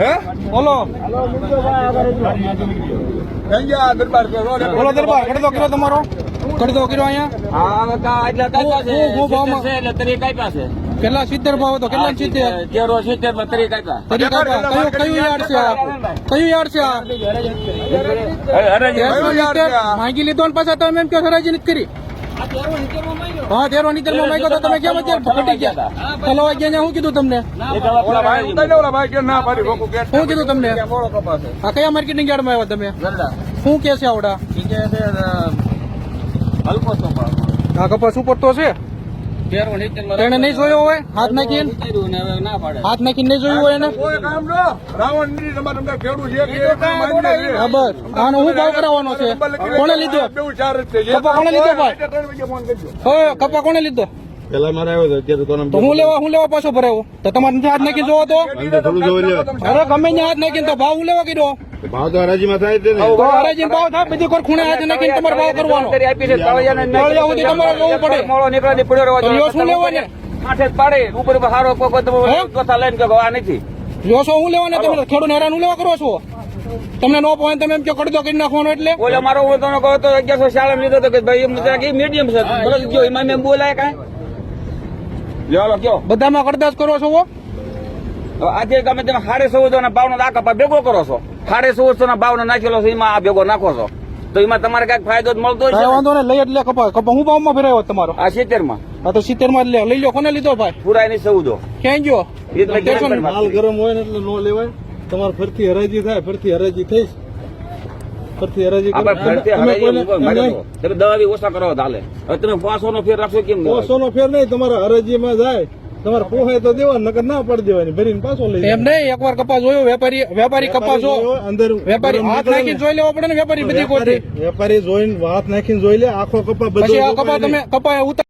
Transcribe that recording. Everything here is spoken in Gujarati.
હે બોલો દરબાર બોલો દરબાર કડતો કર્યો તમારો કડતો કર્યો અહીંયા હા કા એટલે કાપ્યા છે હું- એટલે તરી કાપ્યા છે કેટલા સિત્તેર ભાવ હતો કેટલા સિત્તેર તેરો સિત્તેરમાં કયું કયું યાર્ડ છે કયું યાર્ડ છે? માંગી લીધો ને પાછા તમે એમ કહો હરાજી નથી કરી હા તેરો નીતરમાં માંગ્યો તો તમે કેમ અત્યારે ઘટી ગયા? હલવા ગયા હું શું કીધું તમને? ઓલા ભાઈ. ઉતારી લે, ઓલા ભાઈ કે ના પાડી રોકું કે શું કીધું તમને? મોડો કપાસ છે. આ કયા માર્કેટિંગ યાર્ડમાં આવ્યા તમે? શું કે છે આવડા? આ કપાસ ઉપર તો છે? માં તેને નહીં જોયો હોય? હાથ નાખીને? ઉતાર્યું ને હવે ના પાડે. હાથ નાખીને નહીં જોયું હોય એને? બસ. આનો હું ભાવ કરાવવાનો છે? કોને લીધો? બેઉ ચાર જ છે. જે કપા કોણે લીધો ભાઈ? એટલે ત્રણ વાગે ફોન કરજો. હવે કપા કોને લીધો? પેલા મારે આવ્યો અત્યારે કોને હું લેવા હું લેવા પાછો ભરાયો તો તમારે હાથ નાખીને જોવો તો. અરે ગમે હાથ નાખીને તો ભાવ હું લેવા કર્યો ભાવ તો હરાજીમાં થાય છે ને. હરાજી ભાવ થાય બધી કોઈ ખૂણે હાથ નાખીને તમારે ભાવ કરવાનો. આપી છે તળિયા સુધી તમારે લેવું પડે. મોળો નીકળે ને પડ્યો રહેવો શું લેવા ને? માથે પાડે. ઉપર ઉપર હારો કોઈ તમે કથા લઈને કહો આ નથી. જોશો હું લેવાને? તમે ખેડૂત હેરાન હું લેવા કરો છો? તમને નો પોઈન્ટ તમે એમ કે કડદો કરી નાખવાનો એટલે? ઓલો મારો હું તને કહો તો અગિયારસો શાળા લીધો તો કે ભાઈ એમ જરાક મીડિયમ છે. બોલો જો એમાં મેં બોલાય કાંઈ. લ્યો કયો. બધામાં કડદાસ કરો છો હો? આજે તમે તમે સાડે ચૌદસો ના ભાવનો કપા ભેગો કરો છો. સાડે ચૌદસો ના ભાવ નાખેલો છે એમાં આ ભેગો નાખો છો. તો એમાં તમારે કંઈક ફાયદો જ મળતો કાંઈ વાંધો ને લઈ એટલે કપા કપા હું ભાવમાં ફેરાયો તમારો. આ સિત્તેરમાં હા તો સિત્તેરમાં લઈ લો કોને લીધો ભાઈ? પુરાયની ચૌદો ક્યાં ગયો માલ ગરમ હોય ને એટલે નો લેવાય. તમારે ફરતી હરાજી થાય ફરતી હરાજી થઈશ. ફરતી હરાજી તમે દવા ઓછા કરો હાલે. હવે તમે પાંચસો નો ફેર રાખશો કેમ? પોસો નો ફેર નહીં તમારા હરાજીમાં જાય. તમારે પોહાય તો દેવા નકર ના પડી દેવાની. ભરીને પાછો લઈ એમ નહીં એકવાર કપાસ જોયો વેપારી વેપારી કપાસ અંદર વેપારી હાથ નાખીને જોઈ લેવો પડે ને વેપારી બધી કોઈ વેપારી જોઈને હાથ નાખીને જોઈ લે આખો કપા બધો આ કપા તમે કપા ઉતાર